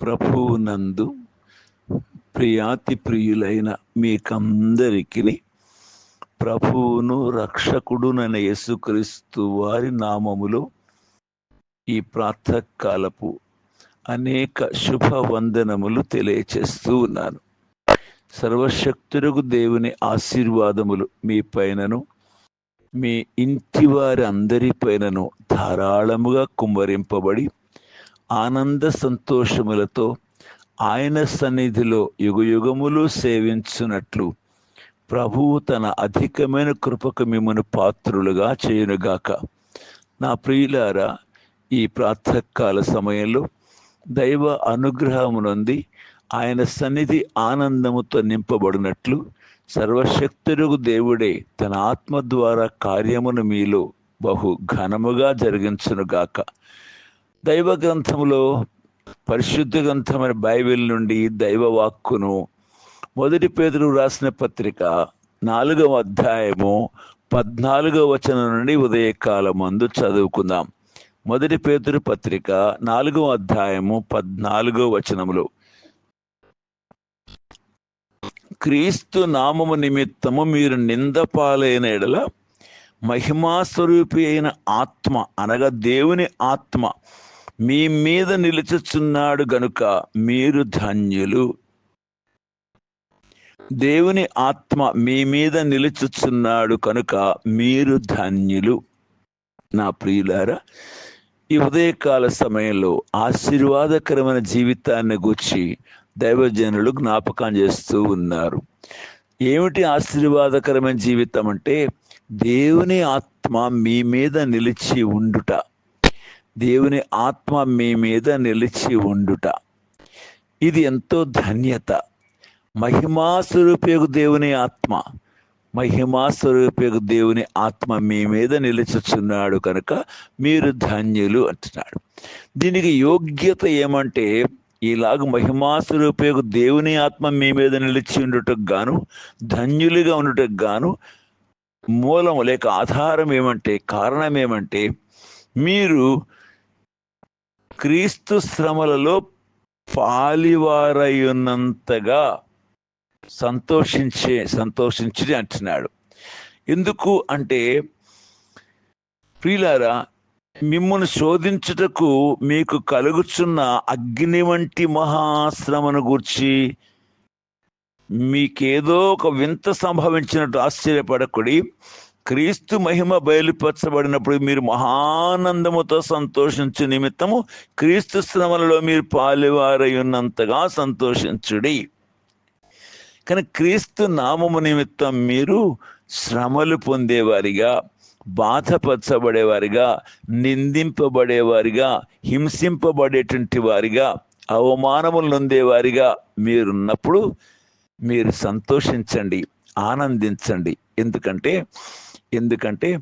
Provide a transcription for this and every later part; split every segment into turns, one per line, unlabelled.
ప్రభువునందు ప్రియాతి ప్రియులైన మీకందరికి ప్రభువును రక్షకుడునైన యేసుక్రీస్తు వారి నామములో ఈ ప్రాతకాలపు అనేక శుభ వందనములు తెలియచేస్తూ ఉన్నాను. సర్వశక్తులకు దేవుని ఆశీర్వాదములు మీ పైనను మీ ఇంటి వారి అందరి పైనను ధారాళముగా కుమ్మరింపబడి ఆనంద సంతోషములతో ఆయన సన్నిధిలో యుగయుగములు సేవించునట్లు ప్రభువు తన అధికమైన కృపకు మిమ్మను పాత్రులుగా చేయునుగాక. నా ప్రియులారా ఈ ప్రాతకాల సమయంలో దైవ అనుగ్రహమునంది ఆయన సన్నిధి ఆనందముతో నింపబడినట్లు సర్వశక్తులకు దేవుడే తన ఆత్మ ద్వారా కార్యమును మీలో బహు ఘనముగా జరిగించునుగాక. దైవ గ్రంథములో పరిశుద్ధ గ్రంథమైన బైబిల్ నుండి దైవ వాక్కును మొదటి పేదలు రాసిన పత్రిక నాలుగవ అధ్యాయము పద్నాలుగవ వచనం నుండి ఉదయకాలం మందు చదువుకుందాం. మొదటి పేదరు పత్రిక నాలుగవ అధ్యాయము పద్నాలుగవ వచనములో. క్రీస్తు నామము నిమిత్తము మీరు నిందపాలైన ఎడల మహిమాస్వరూపి అయిన ఆత్మ అనగా దేవుని ఆత్మ మీ మీద నిలుచుచున్నాడు గనుక మీరు ధన్యులు. దేవుని ఆత్మ మీ మీద నిలుచుచున్నాడు కనుక మీరు ధన్యులు. నా ప్రియులారా ఈ ఉదయకాల సమయంలో ఆశీర్వాదకరమైన జీవితాన్ని గుర్చి దైవజనులు జ్ఞాపకం చేస్తూ ఉన్నారు. ఏమిటి ఆశీర్వాదకరమైన జీవితం అంటే దేవుని ఆత్మ మీ మీద నిలిచి ఉండుట. దేవుని ఆత్మ మీ మీద నిలిచి ఉండుట. ఇది ఎంతో ధన్యత. మహిమాస్వరూపేగు దేవుని ఆత్మ. మహిమాస్వరూపేగు దేవుని ఆత్మ మీ మీద నిలుచుచున్నాడు కనుక మీరు ధన్యులు అంటున్నాడు. దీనికి యోగ్యత ఏమంటే ఇలాగ మహిమాస్వరూపేగు దేవుని ఆత్మ మీ మీద నిలిచి ఉండుటకు గాను ధన్యులుగా ఉండుటకు గాను మూలం లేక ఆధారం ఏమంటే కారణం ఏమంటే మీరు క్రీస్తు శ్రమలలో పాలివారయ్యున్నంతగా సంతోషించే సంతోషించి అంటున్నాడు. ఎందుకు అంటే ప్రియులారా మిమ్మల్ని శోధించుటకు మీకు కలుగుచున్న అగ్ని వంటి మహాశ్రమను గూర్చి మీకేదో ఒక వింత సంభవించినట్టు ఆశ్చర్యపడకుడి. క్రీస్తు మహిమ బయలుపరచబడినప్పుడు మీరు మహానందముతో సంతోషించు నిమిత్తము క్రీస్తు శ్రమలలో మీరు పాలివారై ఉన్నంతగా సంతోషించుడి. కానీ క్రీస్తు నామము నిమిత్తం మీరు శ్రమలు పొందేవారిగా బాధపరచబడేవారిగా నిందింపబడేవారిగా హింసింపబడేటువంటి వారిగా అవమానములు నొందేవారిగా మీరున్నప్పుడు మీరు సంతోషించండి ఆనందించండి. ఎందుకంటే ఎందుకంటే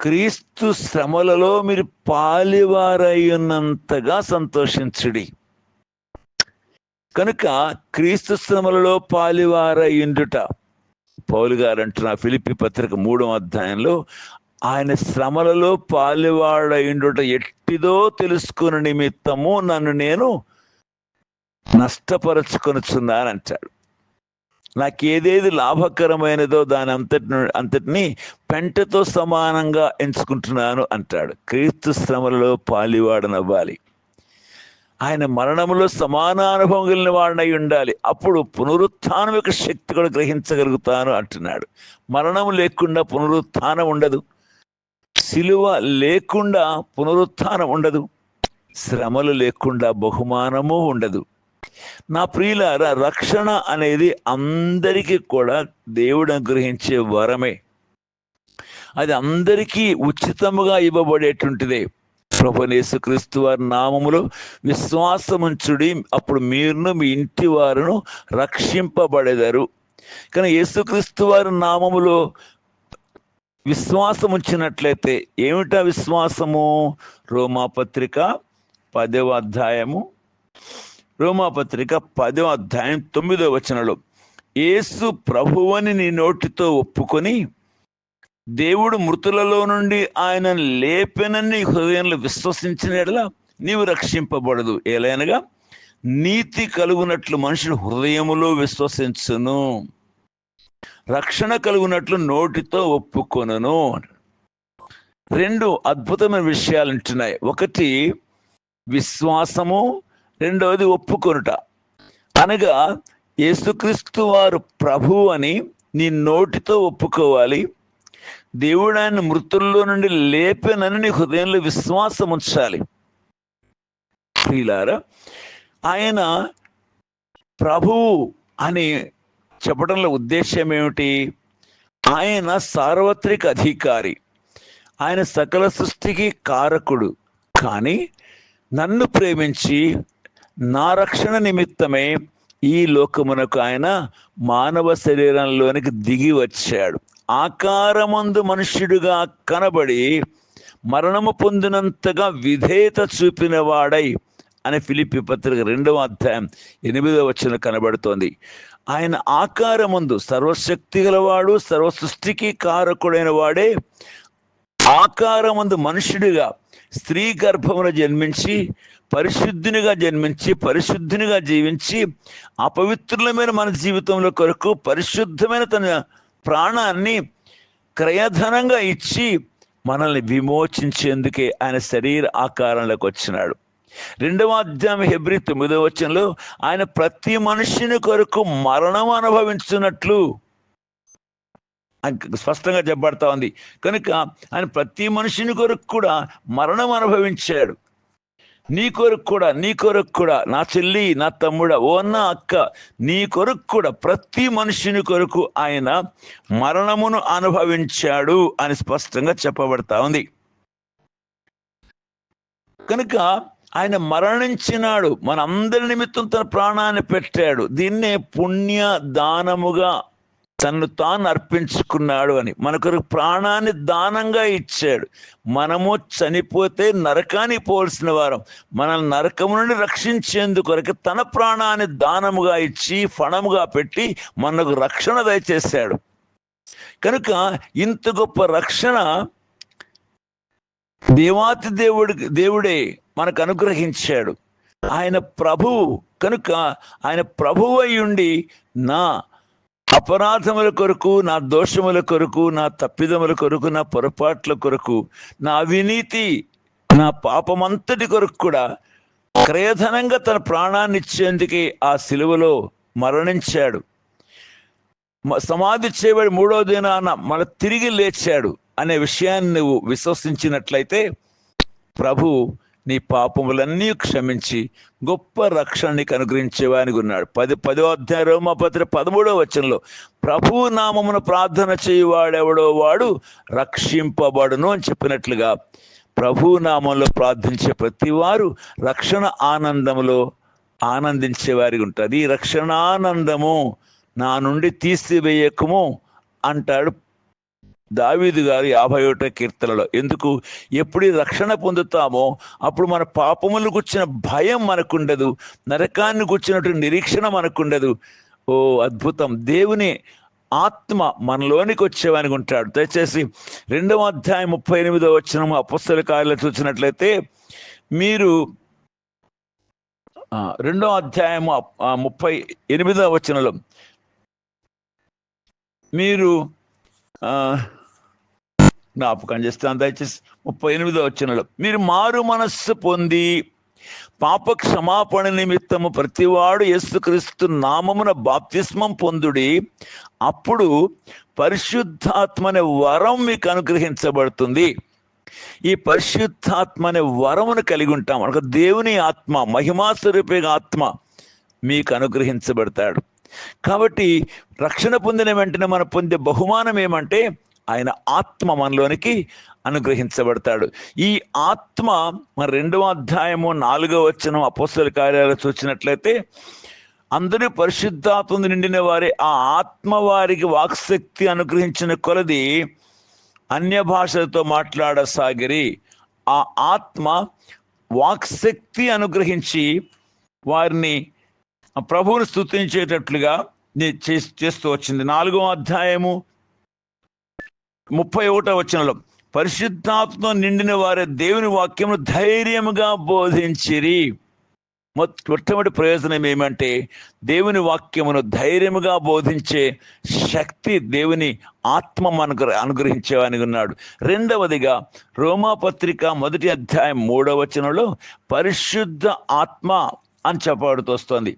క్రీస్తు శ్రమలలో మీరు పాలివారయ్యున్నంతగా సంతోషించుడి. కనుక క్రీస్తు శ్రమలలో పాలివారయ్యుండుట పౌలు గారు అంటున్న ఫిలిపి పత్రిక మూడవ అధ్యాయంలో ఆయన శ్రమలలో పాలివాడయుండుట ఎట్టిదో తెలుసుకుని నిమిత్తము నన్ను నేను నష్టపరచుకొనుచున్నాను నాకు ఏదేది లాభకరమైనదో దాని అంతటి అంతటిని పెంటతో సమానంగా ఎంచుకుంటున్నాను అంటాడు. క్రీస్తు శ్రమలలో పాలివాడనవ్వాలి. ఆయన మరణములో సమాన అనుభవం కలిగిన వాడినై ఉండాలి. అప్పుడు పునరుత్థానం యొక్క శక్తి కూడా గ్రహించగలుగుతాను అంటున్నాడు. మరణం లేకుండా పునరుత్థానం ఉండదు. సిలువ లేకుండా పునరుత్థానం ఉండదు. శ్రమలు లేకుండా బహుమానము ఉండదు. నా ప్రియులారా రక్షణ అనేది అందరికీ కూడా దేవుడు అనుగ్రహించే వరమే. అది అందరికీ ఉచితముగా ఇవ్వబడేటువంటిదే. ప్రభునేసుక్రీస్తు వారి నామములో విశ్వాసముంచుడి అప్పుడు మీరును మీ ఇంటి వారును రక్షింపబడేదారు. కానీ యేసుక్రీస్తు వారి నామములో విశ్వాసం ఉంచినట్లయితే ఏమిటా విశ్వాసము? రోమాపత్రిక పదవ అధ్యాయము. రోమాపత్రిక పదవ అధ్యాయం తొమ్మిదవ వచనలో యేసు ప్రభువని నీ నోటితో ఒప్పుకొని దేవుడు మృతులలో నుండి ఆయన లేపెనని హృదయంలో విశ్వసించిన ఎడల నీవు రక్షింపబడదు. ఏలైనగా నీతి కలుగునట్లు మనుషుడు హృదయములో విశ్వసించును రక్షణ కలుగునట్లు నోటితో ఒప్పుకొనను. రెండు అద్భుతమైన విషయాలు ఉంటున్నాయి. ఒకటి విశ్వాసము రెండవది ఒప్పుకొనుట. అనగా యేసుక్రీస్తు వారు ప్రభు అని నీ నోటితో ఒప్పుకోవాలి. దేవుడు ఆయన మృతుల్లో నుండి లేపెనని నీ హృదయంలో విశ్వాసం ఉంచాలి. ప్రియులారా ఆయన ప్రభువు అని చెప్పడంలో ఉద్దేశం ఏమిటి? ఆయన సార్వత్రిక అధికారి. ఆయన సకల సృష్టికి కారకుడు. కానీ నన్ను ప్రేమించి నా రక్షణ నిమిత్తమే ఈ లోకమునకు ఆయన మానవ శరీరంలోనికి దిగి వచ్చాడు. ఆకారమందు మనుష్యుడుగా కనబడి మరణము పొందినంతగా విధేయత చూపినవాడై అని ఫిలిపి పత్రిక రెండవ అధ్యాయం ఎనిమిదవ వచ్చిన కనబడుతోంది. ఆయన ఆకారముందు సర్వశక్తి గలవాడు సర్వ సృష్టికి కారకుడైన వాడే ఆకారముందు మనుషుడిగా స్త్రీ గర్భమున జన్మించి పరిశుద్ధునిగా జన్మించి పరిశుద్ధునిగా జీవించి అపవిత్రులమైన మన జీవితంలో కొరకు పరిశుద్ధమైన తన ప్రాణాన్ని క్రయధనంగా ఇచ్చి మనల్ని విమోచించేందుకే ఆయన శరీర ఆకారంలోకి వచ్చినాడు. రెండవ అధ్యాయం హెబ్రి తొమ్మిదవ వచనంలో ఆయన ప్రతి మనిషిని కొరకు మరణం అనుభవించున్నట్లు స్పష్టంగా చెప్పబడతా ఉంది. కనుక ఆయన ప్రతి మనుషుని కొరకు కూడా మరణం అనుభవించాడు. నీ కొరకు కూడా నీ కొరకు కూడా నా చెల్లి నా తమ్ముడ ఓ అన్న అక్క నీ కొరకు కూడా ప్రతి మనుషుని కొరకు ఆయన మరణమును అనుభవించాడు అని స్పష్టంగా చెప్పబడతా ఉంది. కనుక ఆయన మరణించినాడు. మన అందరి నిమిత్తం తన ప్రాణాన్ని పెట్టాడు. దీన్నే పుణ్య దానముగా తను తాను అర్పించుకున్నాడు అని. మన కొరకు ప్రాణాన్ని దానంగా ఇచ్చాడు. మనము చనిపోతే నరకానికి పోల్సిన వారం. మనల్ని నరకము నుండి రక్షించేందుకొరకు తన ప్రాణాన్ని దానముగా ఇచ్చి ఫణముగా పెట్టి మనకు రక్షణ దయచేశాడు. కనుక ఇంత గొప్ప రక్షణ దేవాతి దేవుడి దేవుడే మనకు అనుగ్రహించాడు. ఆయన ప్రభువు కనుక ఆయన ప్రభువు అయి ఉండి నా అపరాధముల కొరకు నా దోషముల కొరకు నా తప్పిదముల కొరకు నా పొరపాట్ల కొరకు నా అవినీతి నా పాపమంతటి కొరకు కూడా క్రయధనంగా తన ప్రాణాన్ని ఇచ్చేందుకే ఆ సిలువలో మరణించాడు. సమాధి చేయబడి మూడో దినాన మన తిరిగి లేచాడు అనే విషయాన్ని నువ్వు విశ్వసించినట్లయితే ప్రభు నీ పాపములన్నీ క్షమించి గొప్ప రక్షణ నీకు అనుగ్రహించేవానికి ఉన్నాడు. పది పదో అధ్యాయ రోమపత్ర పదమూడో వచనంలో ప్రభు నామమున ప్రార్థన చేయువాడెవడో వాడు రక్షింపబడును అని చెప్పినట్లుగా ప్రభు నామంలో ప్రార్థించే ప్రతివారు రక్షణ ఆనందంలో ఆనందించే వారికి ఉంటుంది. ఈ రక్షణానందము నా నుండి తీసివేయకము అంటాడు దావీదు గారు యాభై ఒకటో కీర్తనలో. ఎందుకు? ఎప్పుడు రక్షణ పొందుతామో అప్పుడు మన పాపములు గుచ్చిన భయం మనకుండదు నరకాన్ని గుచ్చినట్టు నిరీక్షణ మనకుండదు. ఓ అద్భుతం. దేవుని ఆత్మ మనలోనికి వచ్చేవానికి ఉంటాడు. దయచేసి రెండవ అధ్యాయం ముప్పై ఎనిమిదో వచ్చిన అపస్తుల కార్యాలు చూసినట్లయితే మీరు రెండవ రెండో అధ్యాయము ముప్పై ఎనిమిదో వచనంలో మీరు జ్ఞాపకం చేస్తాను. దయచేసి ముప్పై ఎనిమిదో వచ్చినలో మీరు మారు మనస్సు పొంది పాప క్షమాపణ నిమిత్తము ప్రతివాడు యేసుక్రీస్తు నామమున బాప్తిస్మం పొందుడి. అప్పుడు పరిశుద్ధాత్మ అనే వరం మీకు అనుగ్రహించబడుతుంది. ఈ పరిశుద్ధాత్మ అనే వరమును కలిగి ఉంటాం. అనగా దేవుని ఆత్మ మహిమా స్వరూపే ఆత్మ మీకు అనుగ్రహించబడతాడు. కాబట్టి రక్షణ పొందిన వెంటనే మనం పొందే బహుమానం ఏమంటే ఆయన ఆత్మ మనలోనికి అనుగ్రహించబడతాడు. ఈ ఆత్మ మన రెండవ అధ్యాయము నాలుగవ వచ్చిన అపోస్తల కార్యాలు చూసినట్లయితే అందరూ పరిశుద్ధాత్మ నిండిన వారి ఆ ఆత్మ వారికి వాక్శక్తి అనుగ్రహించిన కొలది అన్య భాషలతో మాట్లాడసాగిరి. ఆ ఆత్మ వాక్శక్తి అనుగ్రహించి వారిని ప్రభువుని స్థుతించేటట్లుగా చేస్తూ వచ్చింది. నాలుగో అధ్యాయము ముప్పై ఒకటో వచనంలో పరిశుద్ధాత్మ నిండిన వారే దేవుని వాక్యమును ధైర్యముగా బోధించిరి. మొట్టమొదటి ప్రయోజనం ఏమంటే దేవుని వాక్యమును ధైర్యముగా బోధించే శక్తి దేవుని ఆత్మ మనకు అనుగ్రహించేవాని ఉన్నాడు. రెండవదిగా రోమాపత్రిక మొదటి అధ్యాయం మూడవ వచనంలో పరిశుద్ధ ఆత్మ అని చెప్పబడుతూ వస్తుంది.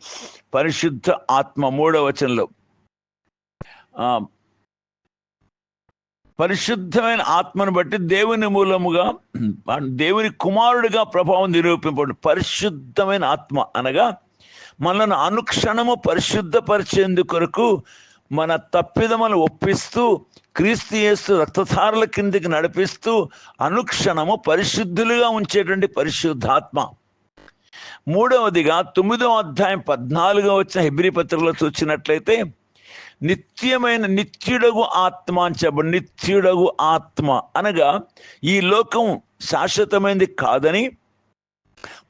పరిశుద్ధ ఆత్మ మూడవ వచనంలో పరిశుద్ధమైన ఆత్మను బట్టి దేవుని మూలముగా దేవుని కుమారుడిగా ప్రభావం నిరూపింపడు పరిశుద్ధమైన ఆత్మ అనగా మనల్ని అనుక్షణము పరిశుద్ధపరిచేందు కొరకు మన తప్పిదములు ఒప్పిస్తూ క్రీస్తు యేసు రక్తధారల కిందికి నడిపిస్తూ అనుక్షణము పరిశుద్ధులుగా ఉంచేటువంటి పరిశుద్ధాత్మ. మూడవదిగా తొమ్మిదవ అధ్యాయం పద్నాలుగో వచ్చిన హెబ్రి పత్రికలో చూసినట్లయితే నిత్యమైన నిత్యుడగు ఆత్మ అని చెప్పండి నిత్యుడగు ఆత్మ. అనగా ఈ లోకం శాశ్వతమైనది కాదని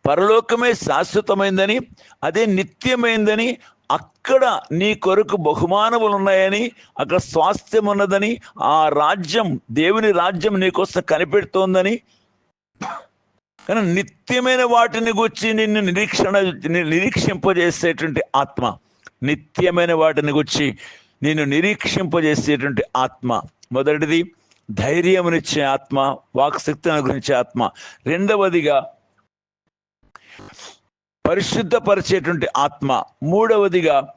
పరలోకమే శాశ్వతమైందని అదే నిత్యమైందని అక్కడ నీ కొరకు బహుమానములు ఉన్నాయని అక్కడ స్వాస్థ్యం ఉన్నదని ఆ రాజ్యం దేవుని రాజ్యం నీకోసం కనిపెడుతోందని. కానీ నిత్యమైన వాటిని గురించి నిన్ను నిరీక్షణ నిరీక్షింపజేసేటువంటి ఆత్మ. నిత్యమైన వాటిని గురించి నేను నిరీక్షింపజేసేటువంటి ఆత్మ. మొదటిది ధైర్యమునిచ్చే ఆత్మ వాక్శక్తిని అనుగ్రహించే ఆత్మ. రెండవదిగా పరిశుద్ధపరిచేటువంటి ఆత్మ. మూడవదిగా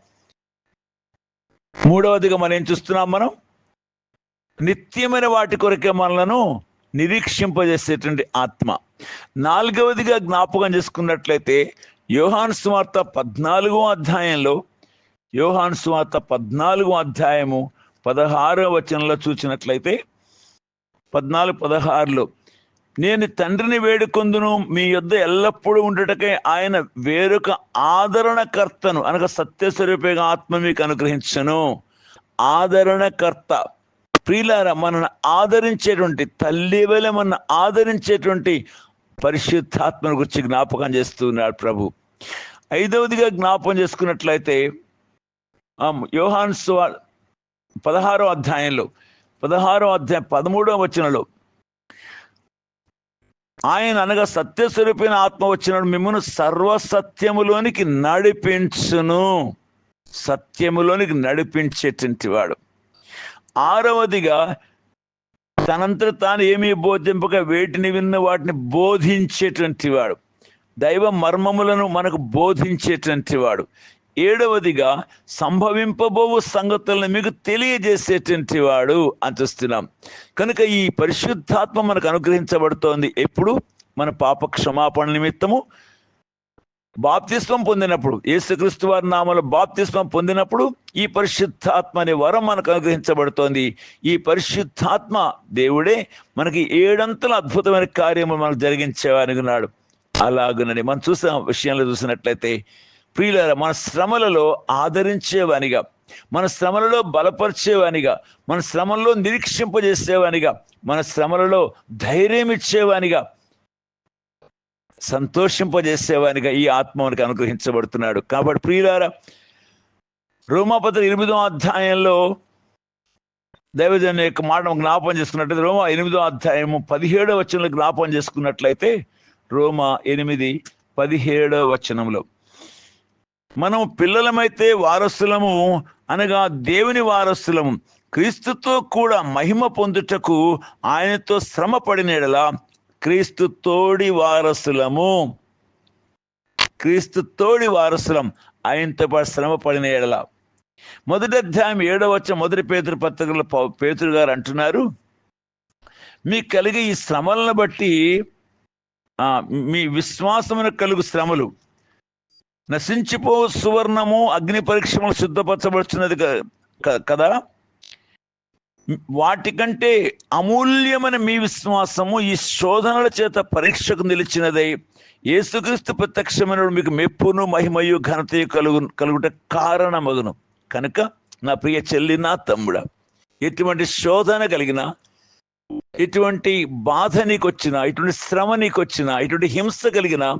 మూడవదిగా మనం ఏం చూస్తున్నాం మనం? నిత్యమైన వాటి కొరకే మనలను నిరీక్షింపజేసేటువంటి ఆత్మ. నాలుగవదిగా జ్ఞాపకం చేసుకున్నట్లయితే యోహాన్ సుమార్త పద్నాలుగో అధ్యాయంలో యోహాన్ సువార్త పద్నాలుగు అధ్యాయము పదహారో వచనంలో చూసినట్లయితే పద్నాలుగు పదహారులో నేను తండ్రిని వేడుకొందును మీ యొద్ద ఎల్లప్పుడూ ఉండటకే ఆయన వేరొక ఆదరణకర్తను అనగా సత్యస్వరూపేగా ఆత్మ మీకు అనుగ్రహించను. ఆదరణకర్త. ప్రియులార మనను ఆదరించేటువంటి తల్లి వలె మన ఆదరించేటువంటి పరిశుద్ధాత్మను గురించి జ్ఞాపకం చేస్తున్నాడు ప్రభు. ఐదవదిగా జ్ఞాపకం చేసుకున్నట్లయితే యోహాన్స్ యోహాన్ సువా పదహారో అధ్యాయంలో పదహారో అధ్యాయం పదమూడవ వచనంలో ఆయన అనగా సత్యస్వరూపిన ఆత్మ వచ్చినాడు మిమ్మల్ని సర్వసత్యములోనికి నడిపించును. సత్యములోనికి నడిపించేటువంటి వాడు. ఆరవదిగా తనంతట తాను ఏమీ బోధింపక వేటిని విన్న వాటిని బోధించేటువంటి వాడు. దైవ మర్మములను మనకు బోధించేటువంటి వాడు. ఏడవదిగా సంభవింపబోవు సంగతులను మీకు తెలియజేసేటువంటి వాడు అని చూస్తున్నాం కనుక ఈ పరిశుద్ధాత్మ మనకు అనుగ్రహించబడుతోంది ఎప్పుడు? మన పాప క్షమాపణ నిమిత్తము. బాప్తిస్వం పొందినప్పుడు యేసుక్రీస్తు వారి నామలు బాప్తిస్వం పొందినప్పుడు ఈ పరిశుద్ధాత్మ అనే వరం మనకు అనుగ్రహించబడుతోంది. ఈ పరిశుద్ధాత్మ దేవుడే మనకి ఏడంతల అద్భుతమైన కార్యము మనకు జరిగించేవానుకున్నాడు అలాగునని మనం చూసిన విషయంలో చూసినట్లయితే ప్రియుల మన శ్రమలలో ఆదరించేవానిగా మన శ్రమలలో బలపరిచేవానిగా మన శ్రమల్లో నిరీక్షింపజేసేవానిగా మన శ్రమలలో ధైర్యం ఇచ్చేవానిగా సంతోషింపజేసేవానిగా ఈ ఆత్మ మనకు అనుగ్రహించబడుతున్నాడు. కాబట్టి ప్రియులారా రోమాపత్ర ఎనిమిదో అధ్యాయంలో దైవజన్ యొక్క మాట జ్ఞాపం చేసుకున్నట్లయితే రోమా ఎనిమిదో అధ్యాయము పదిహేడో వచనంలో జ్ఞాపం చేసుకున్నట్లయితే రోమా ఎనిమిది పదిహేడో వచనంలో మనం పిల్లలమైతే వారసులము అనగా దేవుని వారసులము. క్రీస్తుతో కూడా మహిమ పొందుటకు ఆయనతో శ్రమ పడినడలా క్రీస్తు తోడి వారసులము. క్రీస్తు తోడి వారసులం ఆయనతో పాటు శ్రమ పడిన ఎడల మొదటి అధ్యాయం ఏడవ వచ్చ మొదటి పేతురు పత్రికల పేతురు గారు అంటున్నారు. మీకు కలిగే ఈ శ్రమలను బట్టి మీ విశ్వాసమును కలుగు శ్రమలు నశించిపో సువర్ణము అగ్ని పరీక్షలు శుద్ధపరచబడుతున్నది కదా? వాటికంటే అమూల్యమైన మీ విశ్వాసము ఈ శోధనల చేత పరీక్షకు నిలిచినదై. యేసుక్రీస్తు ప్రత్యక్షమైన మీకు మెప్పును మహిమయు ఘనతయు కలుగు కలుగుట కారణమగును. కనుక నా ప్రియ చెల్లి నా తమ్ముడా ఎటువంటి శోధన కలిగిన ఎటువంటి బాధ నీకొచ్చినా ఇటువంటి శ్రమ నీకొచ్చినా ఇటువంటి హింస కలిగిన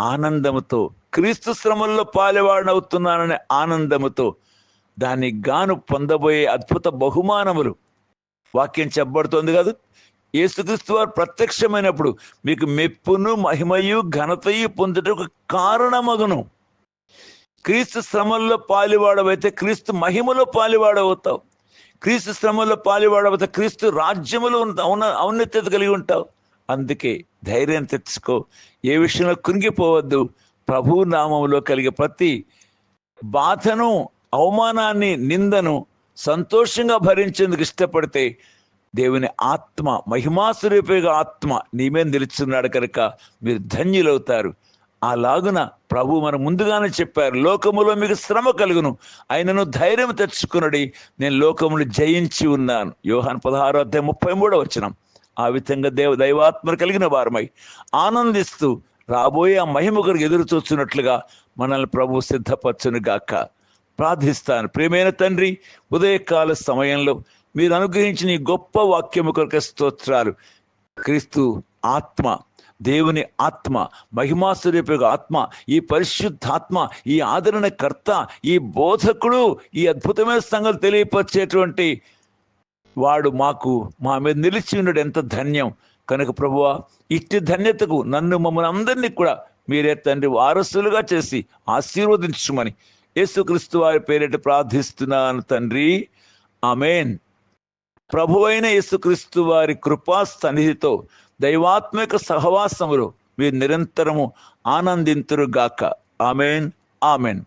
ఆనందముతో క్రీస్తు శ్రమల్లో పాలివాడనవుతున్నాననే ఆనందముతో దానికి గాను పొందబోయే అద్భుత బహుమానములు. వాక్యం చెప్పబడుతోంది కాదు. యేసుక్రీస్తు వారు ప్రత్యక్షమైనప్పుడు మీకు మెప్పును మహిమయు ఘనతయు పొందుటకు కారణమగును. క్రీస్తు శ్రమల్లో పాలివాడవైతే క్రీస్తు మహిమలో పాలివాడవుతావు. క్రీస్తు శ్రమల్లో పాలివాడవైతే క్రీస్తు రాజ్యములో ఉన్న ఔన్నత్యత కలిగి ఉంటావు. అందుకే ధైర్యం తెచ్చుకో. ఏ విషయంలో కృంగిపోవద్దు. ప్రభు నామంలో కలిగే ప్రతి బాధను అవమానాన్ని నిందను సంతోషంగా భరించేందుకు ఇష్టపడితే దేవుని ఆత్మ మహిమాస్వరూపిగా ఆత్మ నీ మీద నిలుచున్నాడు కనుక మీరు ధన్యులవుతారు. అలాగున ప్రభు మన ముందుగానే చెప్పారు లోకములో మీకు శ్రమ కలుగును ఆయనను ధైర్యం తెచ్చుకున్నది నేను లోకమును జయించి ఉన్నాను. యోహాన్ పదహారో అధ్యాయం ముప్పై మూడో వచ్చినాం ఆ విధంగా దేవ దైవాత్మను కలిగిన వారమై ఆనందిస్తూ రాబోయే ఆ మహిమ కొరకు ఎదురు చూస్తున్నట్లుగా మనల్ని ప్రభు సిద్ధపరచును గాక. ప్రార్థిస్తాను. ప్రేమైన తండ్రి ఉదయకాల సమయంలో మీరు అనుగ్రహించిన ఈ గొప్ప వాక్యము కొరకు స్తోత్రాలు. క్రీస్తు ఆత్మ దేవుని ఆత్మ మహిమాస్వరూపక ఆత్మ ఈ పరిశుద్ధాత్మ ఈ ఆదరణకర్త ఈ బోధకుడు ఈ అద్భుతమైన సంగతి తెలియపరిచేటువంటి వాడు మాకు మా మీద నిలిచి ఉన్నాడు ఎంత ధన్యం. కనుక ప్రభువా ఇట్టి ధన్యతకు నన్ను మమ్మల్ని అందరినీ కూడా మీరే తండ్రి వారసులుగా చేసి ఆశీర్వదించుమని యేసుక్రీస్తు వారి పేరిట ప్రార్థిస్తున్నాను తండ్రి. ఆమెన్. ప్రభువైన యేసుక్రీస్తు వారి కృపా సన్నిధితో దైవాత్మిక సహవాసములు మీరు నిరంతరము ఆనందింతురుగాక. ఆమెన్. ఆమెన్.